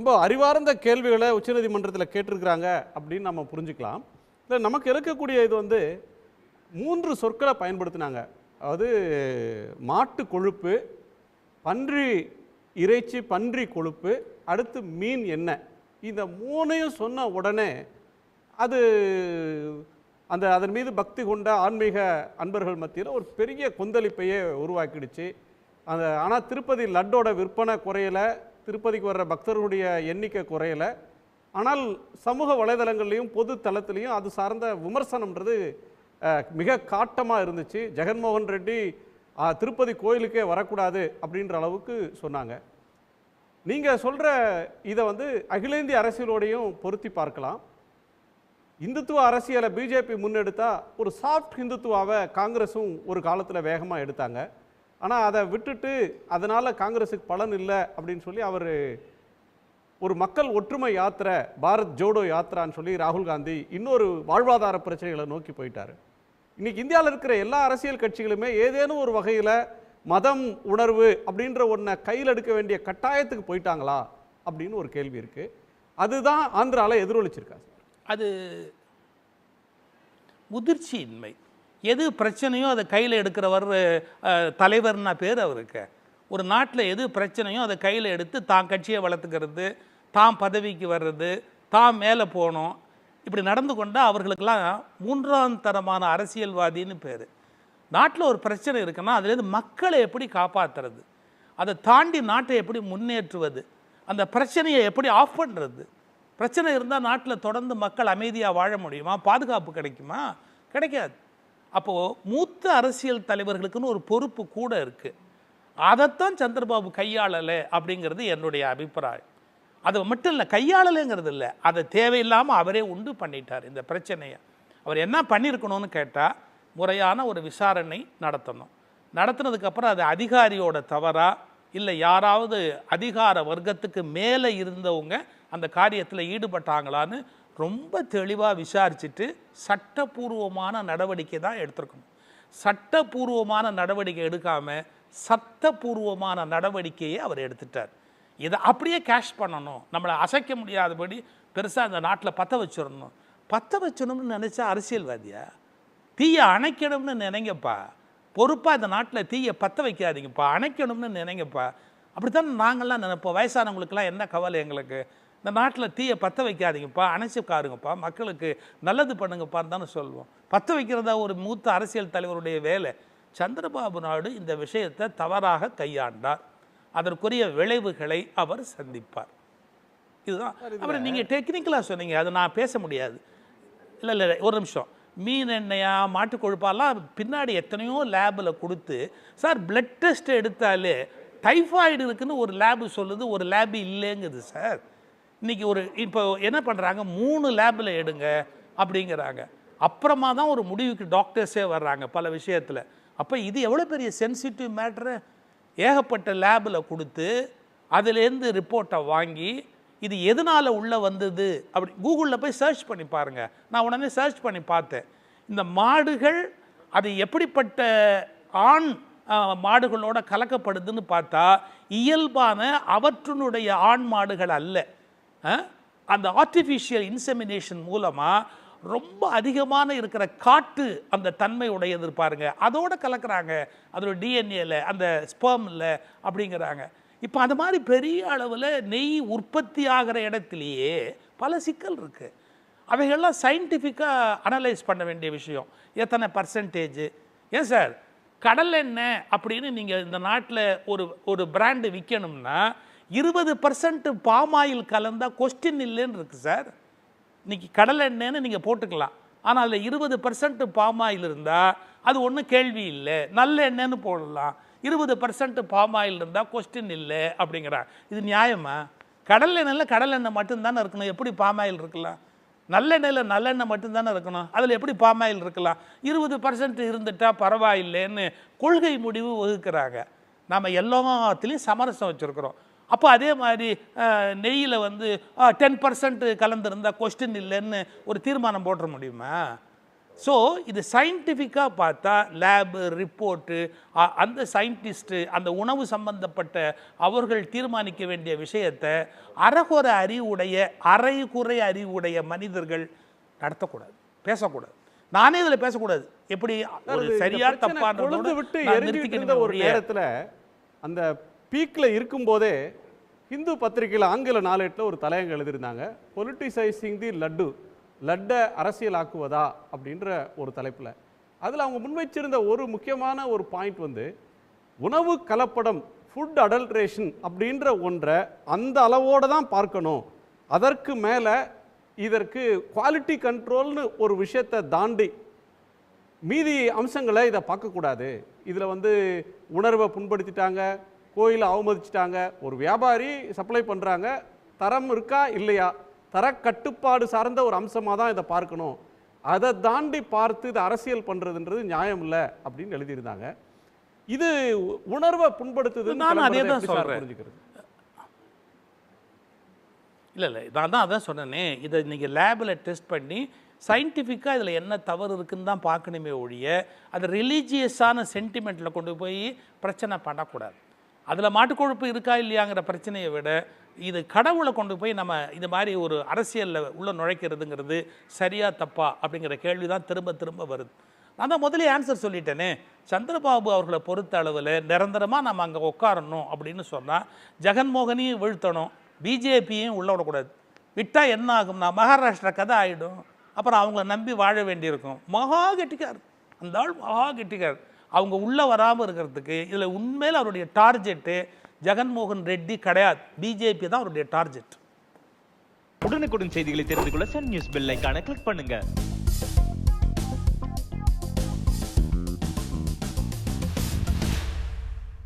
ரொம்ப அறிவார்ந்த கேள்விகளை உச்சநீதிமன்றத்தில் கேட்டிருக்கிறாங்க அப்படின்னு நம்ம புரிஞ்சுக்கலாம். இல்லை நமக்கு இருக்கக்கூடிய இது வந்து மூன்று சொற்களை பயன்படுத்தினாங்க. அதாவது மாட்டு கொழுப்பு பன்றி இறைச்சி பன்றி கொழுப்பு அடுத்து மீன் என்ன இந்த மூணையும் சொன்ன உடனே அது அந்த அதன் மீது பக்தி கொண்ட ஆன்மீக அன்பர்கள் மத்தியில் ஒரு பெரிய கொந்தளிப்பையே உருவாக்கிடுச்சு. அந்த ஆனால் திருப்பதி லட்டோட விற்பனை குறையலை. திருப்பதிக்கு வர்ற பக்தர்களுடைய எண்ணிக்கை குறையலை. ஆனால் சமூக வலைதளங்கள்லையும் பொது தளத்திலையும் அது சார்ந்த விமர்சனம்ன்றது மிக காட்டமாக இருந்துச்சு. ஜெகன்மோகன் ரெட்டி திருப்பதி கோயிலுக்கே வரக்கூடாது அப்படின்ற அளவுக்கு சொன்னாங்க. நீங்கள் சொல்கிற இதை வந்து அகில இந்திய அரசியலோடையும் பொருத்தி பார்க்கலாம். இந்துத்துவ அரசியலை பிஜேபி முன்னெடுத்தா ஒரு சாஃப்ட் ஹிந்துத்துவாவை காங்கிரஸும் ஒரு காலத்தில் வேகமாக எடுத்தாங்க. ஆனால் அதை விட்டுட்டு அதனால் காங்கிரஸுக்கு பலன் இல்லை அப்படின்னு சொல்லி அவர் ஒரு மக்கள் ஒற்றுமை யாத்திரை பாரத் ஜோடோ யாத்திரான்னு சொல்லி ராகுல் காந்தி இன்னொரு வாழ்வாதார பிரச்சனைகளை நோக்கி போயிட்டார். இன்றைக்கி இந்தியாவில் இருக்கிற எல்லா அரசியல் கட்சிகளுமே ஏதேனும் ஒரு வகையில் மதம் உணர்வு அப்படின்ற ஒன்றை கையில் எடுக்க வேண்டிய கட்டாயத்துக்கு போயிட்டாங்களா அப்படின்னு ஒரு கேள்வி இருக்குது அதுதான் ஆந்திராவில் எதிரொலிச்சிருக்கா சார் அது முதிர்ச்சியின்மை. எது பிரச்சனையோ அதை கையில் எடுக்கிறவர் தலைவர்னா பேர் அவருக்கு. ஒரு நாட்டில் எது பிரச்சனையோ அதை கையில் எடுத்து தான் கட்சியை வளர்த்துக்கிறது தான் பதவிக்கு வர்றது தான் மேலே போகணும். இப்படி நடந்து கொண்டால் அவர்களுக்கெல்லாம் மூன்றாம் தரமான அரசியல்வாதின்னு பேர். நாட்டில் ஒரு பிரச்சனை இருக்குன்னா அதுலேருந்து மக்களை எப்படி காப்பாற்றுறது அதை தாண்டி நாட்டை எப்படி முன்னேற்றுவது? அந்த பிரச்சனையை எப்படி ஆஃப் பண்ணுறது பிரச்சனை இருந்தால் நாட்டில் தொடர்ந்து மக்கள் அமைதியாக வாழ முடியுமா? பாதுகாப்பு கிடைக்குமா? கிடைக்காது. அப்போது மூத்த அரசியல் தலைவர்களுக்குன்னு ஒரு பொறுப்பு கூட இருக்குது அதைத்தான் சந்திரபாபு கையாளலை அப்படிங்கிறது என்னுடைய அபிப்பிராயம். அது மட்டும் இல்லை கையாளலைங்கிறது இல்லை. அதை தேவையில்லாமல் அவரே உண்டு பண்ணிட்டார் இந்த பிரச்சனையை. அவர் என்ன பண்ணியிருக்கணும்னு கேட்டால் முறையான ஒரு விசாரணை நடத்தணும். நடத்தினதுக்கப்புறம் அது அதிகாரியோட தவறா இல்லை யாராவது அதிகார வர்க்கத்துக்கு மேலே இருந்தவங்க அந்த காரியத்தில் ஈடுபட்டாங்களான்னு ரொம்ப தெளிவாக விசாரிச்சுட்டு சட்டப்பூர்வமான நடவடிக்கை தான் எடுத்திருக்கணும். சட்டப்பூர்வமான நடவடிக்கை எடுக்காமல் சட்டப்பூர்வமான நடவடிக்கையை அவர் எடுத்துட்டார். இதை அப்படியே கேஷ் பண்ணணும். நம்மளை அசைக்க முடியாதபடி பெருசாக அந்த நாட்டில் பற்ற வச்சிடணும். பற்ற வச்சணும்னு நினச்சா அரசியல்வாதியா? தீயை அணைக்கணும்னு நினைங்கப்பா. பொறுப்பாக இந்த நாட்டில் தீயை பற்ற வைக்காதீங்கப்பா. அணைக்கணும்னு நினைங்கப்பா. அப்படித்தான் நாங்கள்லாம் நினைப்போம். வயசானவங்களுக்கெல்லாம் என்ன கவலை எங்களுக்கு? இந்த நாட்டில் தீயை பற்ற வைக்காதீங்கப்பா அணைச்சி காருங்கப்பா மக்களுக்கு நல்லது பண்ணுங்கப்பான்னு தானே சொல்லுவோம் பற்ற வைக்கிறதா ஒரு மூத்த அரசியல் தலைவருடைய வேலை. சந்திரபாபு நாயுடு இந்த விஷயத்தை தவறாக கையாண்டார். அதற்குரிய விளைவுகளை அவர் சந்திப்பார். இதுதான். அப்புறம் நீங்கள் டெக்னிக்கலாக சொன்னீங்க அதை நான் பேச முடியாது. இல்லை இல்லை ஒரு நிமிஷம். மீன் எண்ணெயா மாட்டுக் கொழுப்பாலாம் பின்னாடி எத்தனையோ லேபில் கொடுத்து சார் பிளட் டெஸ்ட் எடுத்தாலே டைஃபாய்டு இருக்குன்னு ஒரு லேபு சொல்லுது ஒரு லேபு இல்லைங்குது சார். இன்றைக்கி ஒரு இப்போ என்ன பண்ணுறாங்க மூணு லேபில் எடுங்க அப்படிங்கிறாங்க. அப்புறமா தான் ஒரு முடிவுக்கு டாக்டர்ஸே வர்றாங்க பல விஷயத்தில். அப்போ இது எவ்வளோ பெரிய சென்சிட்டிவ் மேட்ரு ஏகப்பட்ட லேபில் கொடுத்து அதுலேருந்து ரிப்போர்ட்டை வாங்கி இது எதனால் உள்ளே வந்தது? அப்படி கூகுளில் போய் சர்ச் பண்ணி பாருங்கள் நான் உடனே சர்ச் பண்ணி பார்த்தேன். இந்த மாடுகள் அது எப்படிப்பட்ட ஆண் மாடுகளோட கலக்கப்படுதுன்னு பார்த்தா இயல்பான அவற்றினுடைய ஆண் மாடுகள் அல்ல. அந்த ஆர்டிஃபிஷியல் இன்செமினேஷன் மூலமாக ரொம்ப அதிகமான இருக்கிற காட்டு அந்த தன்மை உடையது பாருங்க. அதோட கலக்கிறாங்க. அதோட டிஎன்ஏல அந்த ஸ்பெர்மில் அப்படிங்கிறாங்க. இப்போ அது மாதிரி பெரிய அளவில் நெய் உற்பத்தி ஆகிற இடத்துலையே பல சிக்கல் இருக்குது அவைகள்லாம் சயின்டிஃபிக்காக அனலைஸ் பண்ண வேண்டிய விஷயம். எத்தனை பர்சன்டேஜ் ஏன் சார்? கடல் எண்ணெய் அப்படின்னு நீங்கள் இந்த நாட்டில் ஒரு ஒரு பிராண்டு விற்கணும்னா இருபது பர்சன்ட் ஆயில் கலந்தால் கொஸ்டின் இல்லைன்னு இருக்குது சார் இன்றைக்கி கடல் எண்ணெய்னு நீங்கள் போட்டுக்கலாம். ஆனால் அதில் இருபது பர்சன்ட் பாமாயில் இருந்தால் அது ஒன்றும் கேள்வி இல்லை. நல்ல எண்ணெய்னு போடலாம். இருபது பர்சன்ட் ஆயில் இருந்தால் கொஸ்டின் இல்லை அப்படிங்கிறாங்க இது நியாயமா? கடல் எண்ணெயில் கடல் எண்ணெய் மட்டும்தானே இருக்கணும். எப்படி பாம் ஆயில் இருக்கலாம்? நல்லெண்ணெயில் நல்லெண்ணெய் மட்டும்தானே இருக்கணும். அதில் எப்படி பாமாயில் இருக்கலாம்? இருபது பர்சன்ட் இருந்துட்டால் பரவாயில்லைன்னு கொள்கை முடிவு வகுக்கிறாங்க. நாம் எல்லாத்துலேயும் சமரசம் வச்சுருக்குறோம். அப்போ அதே மாதிரி நெய்யில் வந்து டென் பர்சன்ட் கலந்துருந்தா கொஸ்டின் இல்லைன்னு ஒரு தீர்மானம் போட்டுற முடியுமா? ஸோ இது சயின்டிஃபிக்காக பார்த்தா லேபு ரிப்போர்ட்டு அந்த சயின்டிஸ்ட்டு அந்த உணவு சம்பந்தப்பட்ட அவர்கள் தீர்மானிக்க வேண்டிய விஷயத்தை அறகுற அறிவுடைய அரைகுறை அறிவுடைய மனிதர்கள் நடத்தக்கூடாது பேசக்கூடாது. நானே இதில் பேசக்கூடாது. எப்படி சரியா விட்டு தப்பான இருந்த ஒரு நேரத்துல அந்த பீக்கில் இருக்கும்போதே இந்து பத்திரிகையில் ஆங்கில நாளேட்டில் ஒரு தலையங்க எழுதியிருந்தாங்க. பொலிட்டிசைசிங் தி லட்டு லட்டை அரசியலாக்குவதா? அப்படின்ற ஒரு தலைப்பில். அதில் அவங்க முன்வைச்சிருந்த ஒரு முக்கியமான ஒரு பாயிண்ட் வந்து உணவு கலப்படம் ஃபுட் அடல்ட்ரேஷன் அப்படின்ற ஒன்றை அந்த அளவோடு தான் பார்க்கணும். அதற்கு மேலே இதற்கு குவாலிட்டி கண்ட்ரோல்னு ஒரு விஷயத்தை தாண்டி மீதி அம்சங்களை இதை பார்க்கக்கூடாது. இதில் வந்து உணர்வை புண்படுத்திட்டாங்க. கோயிலை அவமதிச்சிட்டாங்க. ஒரு வியாபாரி சப்ளை பண்ணுறாங்க தரம் இருக்கா? இல்லையா? தர கட்டுப்பாடு சார்ந்த ஒரு அம்சமாக தான் இதை பார்க்கணும். அதை தாண்டி பார்த்து இதை அரசியல் பண்ணுறதுன்றது நியாயம் இல்லை அப்படின்னு எழுதியிருந்தாங்க. இது உணர்வை புண்படுத்துதுன்னு நானும் அதே தான். புரிஞ்சுக்கிறது? இல்லை இல்லை. நான் தான் அதான் சொன்னேனே. இதை நீங்கள் லேபில் டெஸ்ட் பண்ணி சயின்டிஃபிக்காக இதில் என்ன தவறு இருக்குன்னு தான் பார்க்கணுமே ஒழிய அது ரிலீஜியஸான சென்டிமெண்ட்டில் கொண்டு போய் பிரச்சனை பண்ணக்கூடாது. அதில் மாட்டுக்கொழுப்பு இருக்கா இல்லையாங்கிற பிரச்சனையை விட இது கடவுளை கொண்டு போய் நம்ம இது மாதிரி ஒரு அரசியலில் உள்ளே நுழைக்கிறதுங்கிறது சரியா தப்பா அப்படிங்கிற கேள்வி தான் திரும்ப திரும்ப வருது. நான் தான் முதலே ஆன்சர் சொல்லிட்டேனே. சந்திரபாபு அவர்களை பொறுத்த அளவில் நிரந்தரமாக நம்ம அங்கே உட்காரணும் அப்படின்னு சொன்னால் ஜெகன்மோகனையும் வீழ்த்தணும் பிஜேபியும் உள்ள விடக்கூடாது. விட்டால் என்ன ஆகும்னா மகாராஷ்டிரா கதை ஆகிடும் அப்புறம் அவங்கள நம்பி வாழ வேண்டியிருக்கும். மகா கெட்டிக்கார். அந்த ஆள் மகா கெட்டிக்கார். அவங்க உள்ளே வராமல் இருக்கிறதுக்கு இதில் உண்மையில் அவருடைய டார்கெட்டு ஜெகன்மோகன் ரெட்டி கிடையாது. பிஜேபி தான் அவருடைய டார்கெட். உடனுக்குடன் செய்திகளை தெரிந்து கொள்ள Sun News bell icon click பண்ணுங்க.